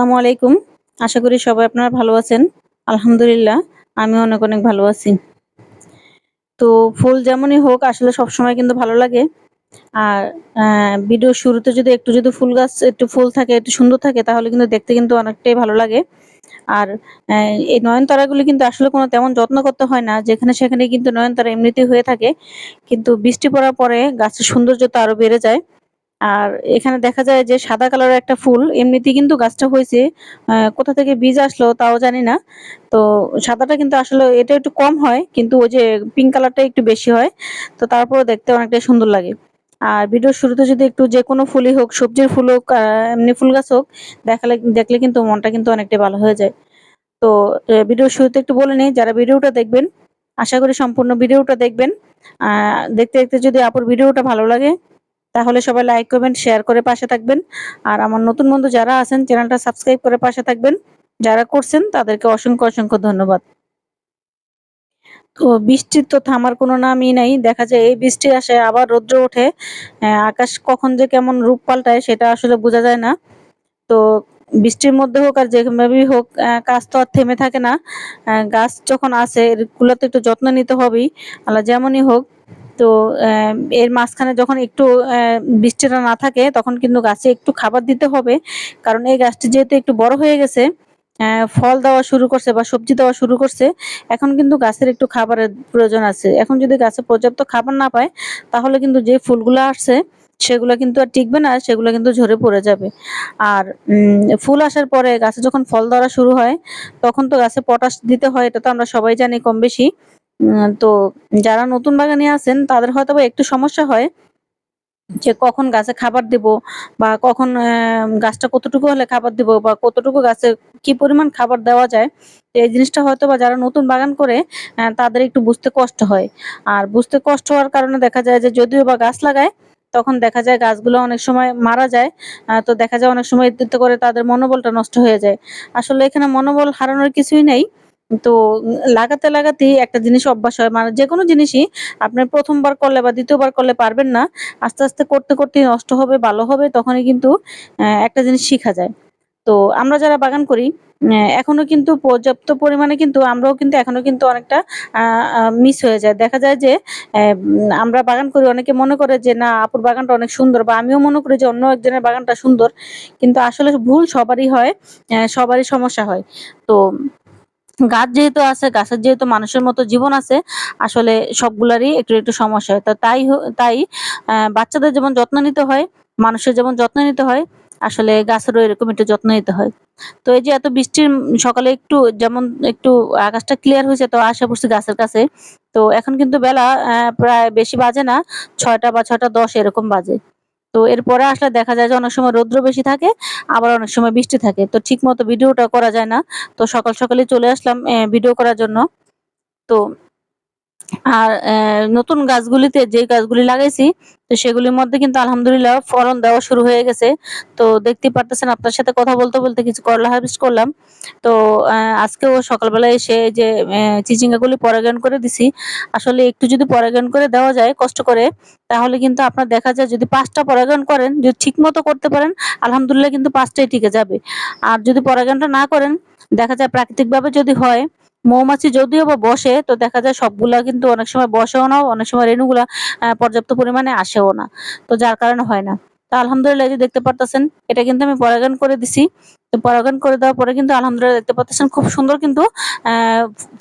আসসালামু আলাইকুম। আশা করি সবাই আপনারা ভালো আছেন। আলহামদুলিল্লাহ আমি অনেক অনেক ভালো আছি। তো ফুল যেমনই হোক, আসলে সব সময় কিন্তু ভালো লাগে। আর ভিডিও শুরুতে যদি একটু যদি ফুল গাছ একটু ফুল থাকে, একটু সুন্দর থাকে, তাহলে কিন্তু দেখতে কিন্তু অনেকটাই ভালো লাগে। আর এই নয়নতারাগুলি কিন্তু আসলে কোনো তেমন যত্ন করতে হয় না। যেখানে সেখানে কিন্তু নয়নতারা এমনিতেই হয়ে থাকে। কিন্তু বৃষ্টি পড়ার পরে গাছের সৌন্দর্যতা আরও বেড়ে যায়। আর এখানে দেখা যায় যে সাদা কালারের একটা ফুল এমনিতে কিন্তু গাছটা হয়েছে কোথা থেকে বীজ আসলো তাও জানি না। তো সাদাটা কিন্তু আসলে এটা একটু কম হয়, কিন্তু ওই যে পিঙ্ক কালারটা একটু বেশি হয়, তো তারপরে দেখতে অনেকটাই সুন্দর লাগে। আর ভিডিওর শুরুতে যদি একটু যে কোনো ফুলই হোক, সবজির ফুল হোক এমনি ফুল গাছ হোক, দেখালে, দেখলে কিন্তু মনটা কিন্তু অনেকটাই ভালো হয়ে যায়। তো ভিডিওর শুরুতে একটু বলে নিই, যারা ভিডিওটা দেখবেন, আশা করি সম্পূর্ণ ভিডিওটা দেখবেন। আহ দেখতে দেখতে যদি আপুর ভিডিওটা ভালো লাগে তাহলে সবাই লাইক করবেন শেয়ার করে পাশে থাকবেন। আর আমার নতুন বন্ধু যারা আছেন, চ্যানেলটা সাবস্ক্রাইব করে পাশে থাকবেন। যারা করছেন, তাদেরকে অসংখ্য অসংখ্য ধন্যবাদ। তো বৃষ্টির তো থামার কোনো নামই নাই। দেখা যায় এই বৃষ্টি আসে, আবার রৌদ্র ওঠে। আকাশ কখন যে কেমন রূপ পাল্টায়, সেটা আসলে বোঝা যায় না। তো বৃষ্টির মধ্যে হোক আর যেভাবেই হোক কাজ তো আর থেমে থাকে না। গাছ যখন আসে এগুলোতে একটু যত্ন নিতে হবেই। আল্লাহ যেমনই হোক তো এর মাঝখানে যখন একটু বৃষ্টিটা না থাকে তখন কিন্তু গাছে একটু খাবার দিতে হবে। কারণ এই গাছটি যেহেতু একটু বড় হয়ে গেছে ফল দেওয়া শুরু করছে বা সবজি দেওয়া শুরু করছে, এখন কিন্তু গাছের একটু খাবারের প্রয়োজন আছে। এখন যদি গাছে পর্যাপ্ত খাবার না পায়, তাহলে কিন্তু যে ফুলগুলো আসছে, সেগুলো কিন্তু আর টিকবে না, সেগুলো কিন্তু ঝরে পড়ে যাবে। আর ফুল আসার পরে গাছে যখন ফল ধরা শুরু হয়, তখন তো গাছে পটাশ দিতে হয়, এটা তো আমরা সবাই জানি কম বেশি তো যারা নতুন বাগানে আছেন, তাদের হয়তো একটু সমস্যা হয় যে কখন গাছে খাবার দিব বা কখন গাছটা কতটুকু হলে খাবার দিব বা কতটুকু গাছে কি পরিমাণ খাবার দেওয়া যায়। এই জিনিসটা হয়তো বা যারা নতুন বাগান করে তাদের একটু বুঝতে কষ্ট হয়। আর বুঝতে কষ্ট হওয়ার কারণে দেখা যায় যে যদিও বা গাছ লাগায়, তখন দেখা যায় গাছগুলো অনেক সময় মারা যায় তো দেখা যায় অনেক সময় করে তাদের মনোবলটা নষ্ট হয়ে যায়। আসলে এখানে মনোবল হারানোর কিছুই নেই। তো লাগাতে লাগাতেই একটা জিনিস অভ্যাস হয়। মানে যে কোনো জিনিসই আপনি প্রথমবার করলে বা দ্বিতীয়বার করলে পারবেন না। আস্তে আস্তে করতে করতে নষ্ট হবে, ভালো হবে, তখনই কিন্তু একটা জিনিস শিখা যায়। তো আমরা যারা বাগান করি এখনও কিন্তু পর্যাপ্ত পরিমাণে কিন্তু আমরাও কিন্তু এখনও কিন্তু অনেকটা মিস হয়ে যায়। দেখা যায় যে আমরা বাগান করি, অনেকে মনে করে যে, না, আপুর বাগানটা অনেক সুন্দর বা আমিও মনে করি যে, অন্য একজনের বাগানটা সুন্দর। কিন্তু আসলে ভুল সবারই হয় সবারই সমস্যা হয়। তো গাছ যেহেতু আছে, গাছের যেহেতু মানুষের মতো জীবন আছে, আসলে সবগুলারই একটু একটু সমস্যা হয়। তো তাই তাই বাচ্চাদের যেমন যত্ন নিতে হয়, মানুষের যেমন যত্ন নিতে হয়, আসলে গাছেরও এরকম একটু যত্ন নিতে হয়। তো এই যে এত বৃষ্টির সকালে একটু যেমন একটু আকাশটা ক্লিয়ার হয়েছে, তো আশা করছি গাছের কাছে। তো এখন কিন্তু বেলা প্রায় বেশি বাজে না, ছয়টা বা ছয়টা দশ এরকম বাজে। তো এরপরে আসলে দেখা যায় যে অনেক সময় রৌদ্র বেশি থাকে, আবার অনেক সময় বৃষ্টি থাকে। তো ঠিক মতো ভিডিওটা করা যায় না। তো সকাল সকালে চলে আসলাম ভিডিও করার জন্য। তো আর নতুন গাছগুলিতে যে গাছগুলি লাগাইছি, তো সেগুলির মধ্যে কিন্তু আলহামদুলিল্লাহ ফলন দেওয়া শুরু হয়ে গেছে। তো দেখতে পারতেছেন আপনার সাথে কথা বলতে বলতে কিছু করলা হারভেস্ট করলাম। তো আজকেও সকালবেলা এসে যে চিচিঙ্গাগুলি পরাগায়ন করে দিছি। আসলে একটু যদি পরাগায়ন করে দেওয়া যায় কষ্ট করে, তাহলে কিন্তু আপনার দেখা যায় যদি পাঁচটা পরাগায়ন করেন, যদি ঠিক মতো করতে পারেন, আলহামদুলিল্লাহ কিন্তু পাঁচটাই টিকে যাবে। আর যদি পরাগায়নটা না করেন, দেখা যায় প্রাকৃতিকভাবে যদি হয় মৌমাছি যদিও বা বসে, তো দেখা যায় সবগুলা কিন্তু অনেক সময় বসেও না, অনেক সময় রেণুগুলা পর্যাপ্ত পরিমাণে আসেও না। তো যার কারণে হয় না। তো আলহামদুলিল্লাহ যে দেখতে পারতেছেন, এটা কিন্তু আমি পরাগায়ন করে দিছি। তো পরাগায়ন করে দেওয়ার পরে কিন্তু আলহামদুলিল্লাহ দেখতে পাচ্ছেন খুব সুন্দর কিন্তু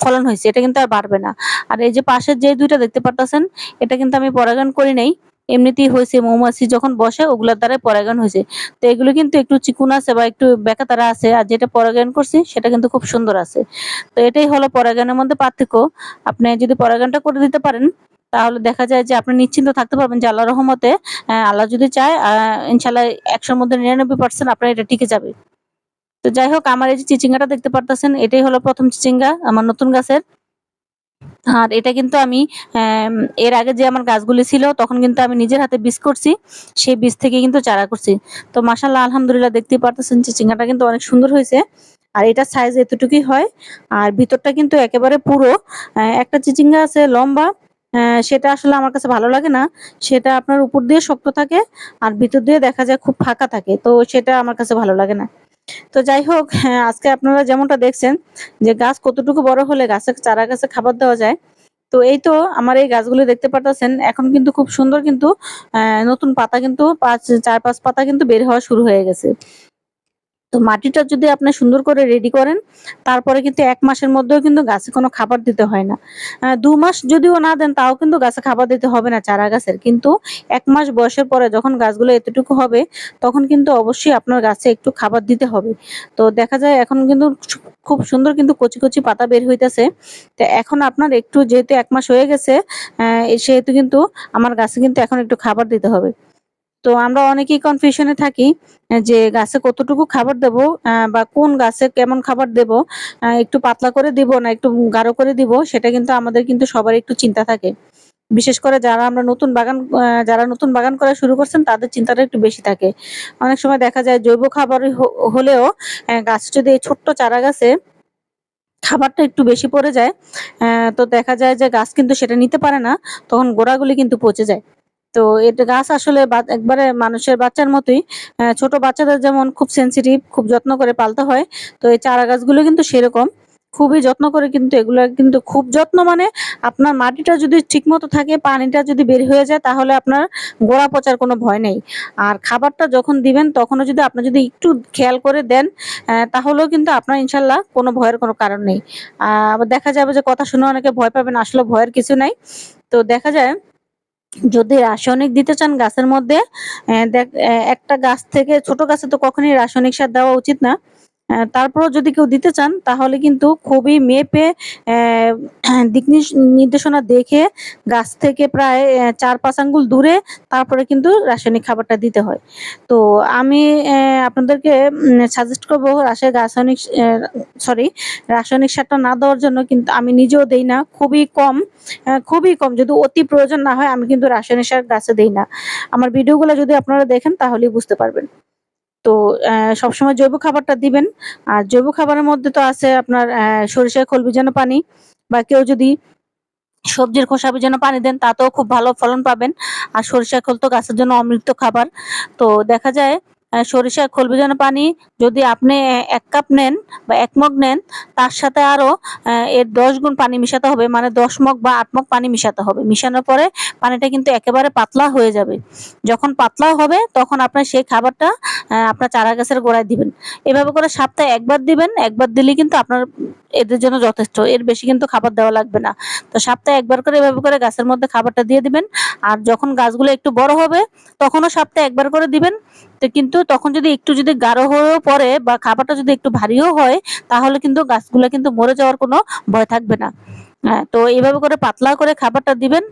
ফলন হয়েছে। এটা কিন্তু আর বাড়বে না। আর এই যে পাশের যে দুইটা দেখতে পারতেছেন, এটা কিন্তু আমি পরাগায়ন করি নাই। এমনিতেই হয়েছে, মৌমাছি যখন বসে, ওগুলোর দ্বারাই পরাগায়ন হয়েছে। তো এগুলো কিন্তু একটু চিকুন আছে বা একটু বেকাতারা আছে, আর যেটা পরাগায়ন করছি, সেটা কিন্তু খুব সুন্দর আছে। তো এটাই হলো পরাগায়নের মধ্যে পার্থক্য। আপনি যদি পরাগায়নটা করে দিতে পারেন, তাহলে দেখা যায় যে আপনি নিশ্চিন্ত থাকতে পারবেন যে আল্লাহ রহমতে আল্লাহ যদি চায় ইনশাল্লাহ একশোর মধ্যে নিরানব্বই পার্সেন্ট আপনার এটা টিকে যাবে। তো যাই হোক, আমার এই যে চিচিঙ্গাটা দেখতে পারতেছেন, এটাই হলো প্রথম চিচিঙ্গা, আমার নতুন গাছের। আর এটা কিন্তু আমি এর আগে যে আমার গাছগুলি ছিল, তখন কিন্তু আমি নিজের হাতে বীজ করছি। সেই বীজ থেকে কিন্তু চারা করছি। তো মাসাল্লাহ আলহামদুলিল্লাহ দেখতে পারতেছেন চিচিঙ্গাটা কিন্তু অনেক সুন্দর হয়েছে। আর এটা সাইজ এতটুকুই হয়। আর ভিতরটা কিন্তু একেবারে পুরো একটা চিচিঙ্গা আছে, লম্বা। সেটা আসলে আমার কাছে ভালো লাগে না। সেটা আপনার উপর দিয়ে শক্ত থাকে, আর ভিতর দিয়ে দেখা যায় খুব ফাঁকা থাকে। তো সেটা আমার কাছে ভালো লাগে না। তো যাই হোক হ্যাঁ, আজকে আপনারা যেমনটা দেখছেন যে গাছ কতটুকু বড় হলে গাছে চারা গাছে খাবার দেওয়া যায় তো এই তো আমার এই গাছগুলো দেখতে পারতেছেন। এখন কিন্তু খুব সুন্দর কিন্তু নতুন পাতা কিন্তু পাঁচ চার পাঁচ পাতা কিন্তু বের হওয়া শুরু হয়ে গেছে। তো মাটিটা যদি আপনি সুন্দর করে রেডি করেন, তারপরে কিন্তু এক মাসের মধ্যেও কিন্তু গাছে কোনো খাবার দিতে হয় না। দু মাস যদিও না দেন, তাও কিন্তু গাছে খাবার দিতে হবে না চারা গাছের। কিন্তু এক মাস বয়সের পরে যখন গাছগুলো এতটুকু হবে, তখন কিন্তু অবশ্যই আপনার গাছে একটু খাবার দিতে হবে। তো দেখা যায় এখন কিন্তু খুব সুন্দর কিন্তু কচি কচি পাতা বের হইতেছে। তো এখন আপনার একটু যেহেতু এক মাস হয়ে গেছে সেহেতু কিন্তু আমার গাছে কিন্তু এখন একটু খাবার দিতে হবে। তো আমরা অনেকেই কনফিউশনে থাকি, যে গাছে কতটুকু খাবার দেব বা কোন গাছে কেমন খাবার দেব একটু পাতলা করে দিব না একটু গাঢ় করে দিব, সেটা কিন্তু আমাদের কিন্তু সবার একটু চিন্তা থাকে। বিশেষ করে যারা আমরা নতুন বাগান যারা নতুন বাগান করা শুরু করছেন, তাদের চিন্তাটা একটু বেশি থাকে। অনেক সময় দেখা যায় জৈব খাবার হলেও গাছ যদি এই ছোট্ট চারা গাছে খাবারটা একটু বেশি পড়ে যায় তো দেখা যায় যে গাছ কিন্তু সেটা নিতে পারে না, তখন গোড়াগুলি কিন্তু পচে যায়। তো এটা গাছ আসলে একবারে মানুষের বাচ্চার মতোই। ছোট বাচ্চাদের যেমন খুব সেনসিটিভ খুব যত্ন করে পালতে হয়, তো এই চারা গাছগুলো কিন্তু সেরকম। খুবই যত্ন করে কিন্তু এগুলো কিন্তু খুব যত্ন মানে আপনার মাটিটা যদি ঠিকমতো থাকে, পানিটা যদি বের হয়ে যায়, তাহলে আপনার গোড়া পচার কোনো ভয় নেই। আর খাবারটা যখন দিবেন, তখনও যদি আপনি যদি একটু খেয়াল করে দেন তাহলেও কিন্তু আপনার ইনশাল্লাহ কোনো ভয়ের কোনো কারণ নেই। আবার দেখা যাবে যে কথা শুনে অনেকে ভয় পাবেন, আসলে ভয়ের কিছু নাই। তো দেখা যায় যদি রাসায়নিক দিতে চান গাছের মধ্যে একটা গাছ থেকে, ছোট গাছে তো কখনোই রাসায়নিক সার দেওয়া উচিত না। তারপরেও যদি কেউ দিতে চান, তাহলে কিন্তু খুবই মেপে দিক নির্দেশ- নির্দেশনা দেখে গাছ থেকে প্রায় চার পাঁচ আঙ্গুল দূরে তারপরে কিন্তু রাসায়নিক খাবারটা দিতে হয়। তো আমি আপনাদেরকে সাজেস্ট করব রাসায়নিক রাসায়নিক সরি রাসায়নিক সারটা না দেওয়ার জন্য কিন্তু আমি নিজেও দেই না, খুবই কম খুবই কম। যদি অতি প্রয়োজন না হয়, আমি কিন্তু রাসায়নিক সার গাছে দেই না। আমার ভিডিওগুলো যদি আপনারা দেখেন, তাহলেই বুঝতে পারবেন। তো সবসময় জৈব খাবারটা দিবেন। আর জৈব খাবারের মধ্যে তো আছে আপনার সরিষা খোল ভিজানো পানি বা কেউ যদি সবজির খোসা ভিজানো পানি দেন, তাতেও খুব ভালো ফলন পাবেন। আর সরিষা খোল তো গাছের জন্য অমৃত খাবার। তো দেখা যায় আহ, সরিষার খোল ভিজানো পানি যদি আপনি এক কাপ নেন বা এক মগ নেন তার সাথে আরও এর দশ গুণ পানি মিশাতে হবে মানে দশ মগ বা আট মগ পানি মিশাতে হবে। মিশানোর পরে পানিটা কিন্তু একেবারে পাতলা হয়ে যাবে। যখন পাতলা হবে তখন আপনার সেই খাবারটা আপনার চারা গাছের গোড়ায় দিবেন। এভাবে করে সপ্তাহে একবার দিবেন একবার দিলে কিন্তু আপনার এদের জন্য যথেষ্ট। এর বেশি কিন্তু খাবার দেওয়া লাগবে না। তো সপ্তাহে একবার করে এভাবে করে গাছের মধ্যে খাবারটা দিয়ে দিবেন। আর যখন গাছগুলো একটু বড় হবে তখনও সপ্তাহে একবার করে দিবেন। তো কিন্তু তখন যদি একটু যদি গাঢ় হয়েও পড়ে বা খাবারটা যদি একটু ভারীও হয়, তাহলে কিন্তু গাছগুলো কিন্তু মরে যাওয়ার কোনো ভয় থাকবে না। হ্যাঁ তো এইভাবে করে পাতলা করে খাবারটা দিবেন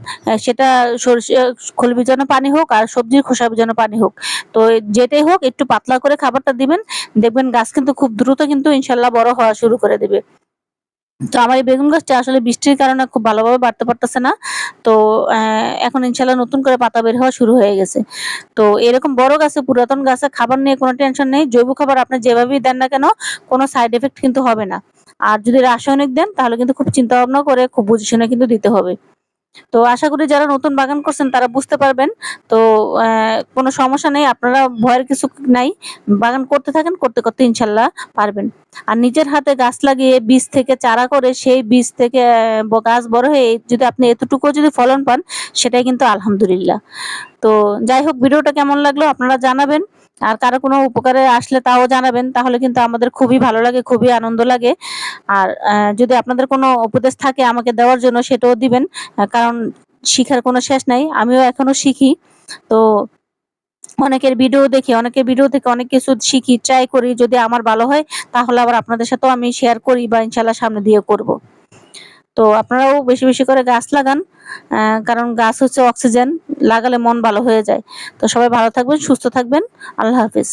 সেটা সরষে খোল ভিজানো পানি হোক আর সবজির খোসা ভিজানো পানি হোক। তো যেটাই হোক একটু পাতলা করে খাবারটা দিবেন, দেখবেন গাছ কিন্তু খুব দ্রুত কিন্তু ইনশাল্লাহ বড় হওয়া শুরু করে দেবে। তো আমার এই বেগুন গাছটা আসলে বৃষ্টির কারণে খুব ভালোভাবে বাড়তে পারতেছে না। তো এখন ইনশাল্লাহ নতুন করে পাতা বের হওয়া শুরু হয়ে গেছে। তো এরকম বড় গাছে, পুরাতন গাছে খাবার নিয়ে কোনো টেনশন নেই। জৈব খাবার আপনি যেভাবেই দেন না কেন, কোনো সাইড এফেক্ট কিন্তু হবে না। আর যদি রাসায়নিক দেন, তাহলে কিন্তু খুব চিন্তা ভাবনা করে, খুব বুঝে শুনে কিন্তু দিতে হবে। তো আশা করি যারা নতুন বাগান করছেন তারা বুঝতে পারবেন। তো কোনো সমস্যা নেই, আপনারা ভয়ের কিছু নাই। বাগান করতে থাকেন, করতে করতে ইনশাল্লাহ পারবেন। আর নিজের হাতে গাছ লাগিয়ে বীজ থেকে চারা করে সেই বীজ থেকে গাছ বড় হয়ে যদি আপনি এতটুকু যদি ফলন পান, সেটাই কিন্তু আলহামদুলিল্লাহ। তো যাই হোক, ভিডিওটা কেমন লাগল আপনারা জানাবেন। আর কারও কোনো উপকারে আসলে তাও জানাবেন, তাহলে কিন্তু আমাদের খুবই ভালো লাগে, খুবই আনন্দ লাগে। আর যদি আপনাদের কোনো উপদেশ থাকে আমাকে দেওয়ার জন্য সেটাও দিবেন কারণ শিখার কোনো শেষ নাই, আমিও এখনও শিখি। তো অনেকের ভিডিও দেখি, অনেকের ভিডিও থেকে অনেক কিছু শিখি, ট্রাই করি, যদি আমার ভালো হয়, তাহলে আবার আপনাদের সাথেও আমি শেয়ার করি বা ইনশাল্লাহ সামনে দিয়ে করব। তো আপনারাও বেশি বেশি করে গাছ লাগান কারণ গাছ হচ্ছে অক্সিজেন, লাগালে মন ভালো হয়ে যায়। তো সবাই ভালো থাকবেন, সুস্থ থাকবেন। আল্লাহ হাফিজ।